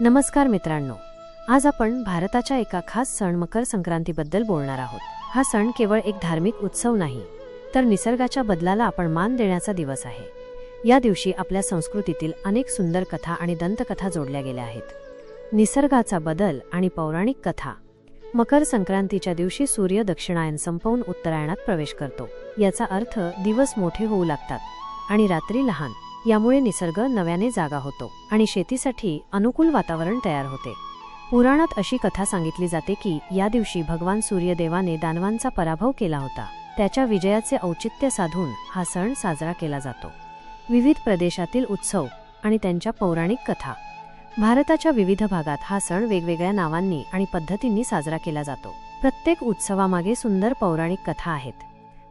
नमस्कार मित्रांनो. आज आपण भारताच्या एका खास सण मकर संक्रांतीबद्दल बोलणार आहोत. हा सण केवळ एक धार्मिक उत्सव नाही तर निसर्गाच्या बदलाला आपण मान देण्याचा दिवस आहे. या दिवशी आपल्या संस्कृतीतील अनेक सुंदर कथा आणि दंतकथा जोडल्या गेल्या आहेत. निसर्गाचा बदल आणि पौराणिक कथा. मकर संक्रांतीच्या दिवशी सूर्य दक्षिणायन संपवून उत्तरायणात प्रवेश करतो. याचा अर्थ दिवस मोठे होऊ लागतात आणि रात्री लहान यामुळे निसर्ग नव्याने जागा होतो आणि शेतीसाठी अनुकूल वातावरण तयार होते. पुराणात अशी कथा सांगितली जाते की या दिवशी भगवान सूर्यदेवाने दानवांचा पराभव केला होता. त्याच्या विजयाचे औचित्य साधून हा सण साजरा केला जातो. विविध प्रदेशातील उत्सव आणि त्यांच्या पौराणिक कथा. भारताच्या विविध भागात हा सण वेगवेगळ्या नावांनी आणि पद्धतींनी साजरा केला जातो. प्रत्येक उत्सवामागे सुंदर पौराणिक कथा आहेत.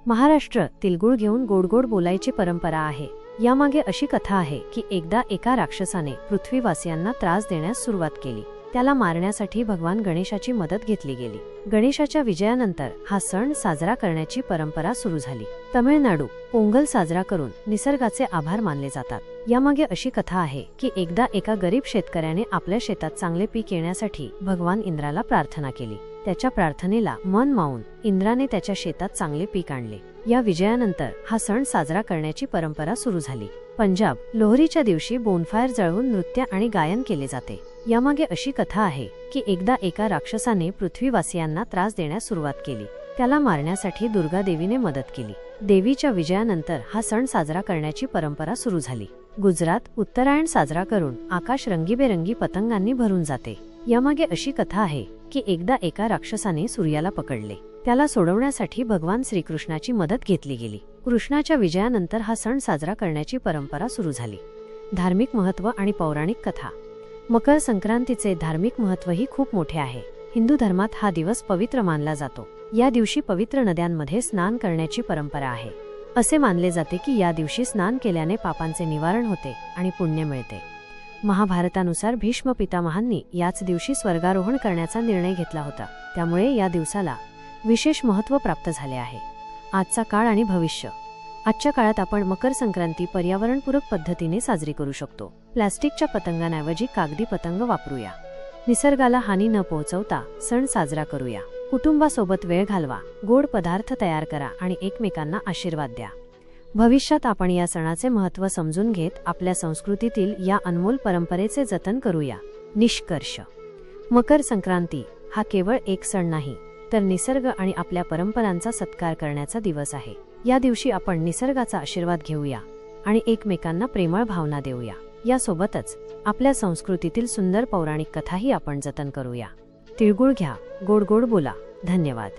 महाराष्ट्र तिलगुळ घेऊन गोडगोड बोलायची परंपरा आहे. यामागे अशी कथा आहे की एकदा एका राक्षसाने पृथ्वीवासियांना त्रास देण्यास सुरुवात केली. त्याला मारण्यासाठी भगवान गणेशाची मदत घेतली गेली. गणेशाच्या विजयानंतर हा सण साजरा करण्याची परंपरा सुरू झाली. तमिळनाडू पोंगल साजरा करून निसर्गाचे आभार मानले जातात. यामागे अशी कथा आहे की एकदा एका गरीब शेतकऱ्याने आपल्या शेतात चांगले पीक येण्यासाठी भगवान इंद्राला प्रार्थना केली. त्याच्या प्रार्थनेला मन मावून इंद्राने त्याच्या शेतात चांगले पीक आणले. या विजयानंतर हा सण साजरा करण्याची परंपरा सुरू झाली. पंजाब लोहरीच्या दिवशी बोनफायर जळवून नृत्य आणि गायन केले जाते. यामागे अशी कथा आहे की एकदा एका राक्षसाने पृथ्वीवासियांना त्रास देण्यास सुरुवात केली. त्याला मारण्यासाठी दुर्गा देवीने मदत केली. देवीच्या विजयानंतर हा सण साजरा करण्याची परंपरा सुरू झाली. गुजरात उत्तरायण साजरा करून आकाश रंगीबेरंगी पतंगांनी भरून जाते. यामागे अशी कथा आहे की एकदा एका राक्षसाने सूर्याला पकडले. त्याला सोडवण्यासाठी भगवान श्रीकृष्णाची मदत घेतली गेली. कृष्णाच्या विजयानंतर हा सण साजरा करण्याची परंपरा सुरू झाली. धार्मिक महत्त्व आणि पौराणिक कथा. मकर संक्रांतीचे धार्मिक महत्त्वही खूप मोठे आहे. हिंदू धर्मात हा दिवस पवित्र मानला जातो. या दिवशी पवित्र नद्यांमध्ये स्नान करण्याची परंपरा आहे. असे मानले जाते की या दिवशी स्नान केल्याने पापांचे निवारण होते आणि पुण्य मिळते. महाभारतानुसार भीष्म पितामहांनी याच दिवशी स्वर्गारोहण करण्याचा निर्णय घेतला होता. त्यामुळे या दिवसाला विशेष महत्त्व प्राप्त झाले आहे. आजचा काळ आणि भविष्य. आजच्या काळात आपण मकर संक्रांती पर्यावरणपूरक पद्धतीने साजरी करू शकतो. प्लॅस्टिकच्या पतंगांऐवजी कागदी पतंग वापरूया. निसर्गाला हानी न पोहोचवता सण साजरा करूया. कुटुंबासोबत वेळ घालवा. गोड पदार्थ तयार करा आणि एकमेकांना आशीर्वाद द्या. भविष्यात आपण या सणाचे महत्त्व समजून घेत आपल्या संस्कृतीतील या अनमोल परंपरेचे जतन करूया. निष्कर्ष. मकर संक्रांती हा केवळ एक सण नाही तर निसर्ग आणि आपल्या परंपरांचा सत्कार करण्याचा दिवस आहे. या दिवशी आपण निसर्गाचा आशीर्वाद घेऊया आणि एकमेकांना प्रेमळ भावना देऊया. यासोबतच आपल्या संस्कृतीतील सुंदर पौराणिक कथाही आपण जतन करूया. तिळगुळ घ्या गोड गोड बोला. धन्यवाद.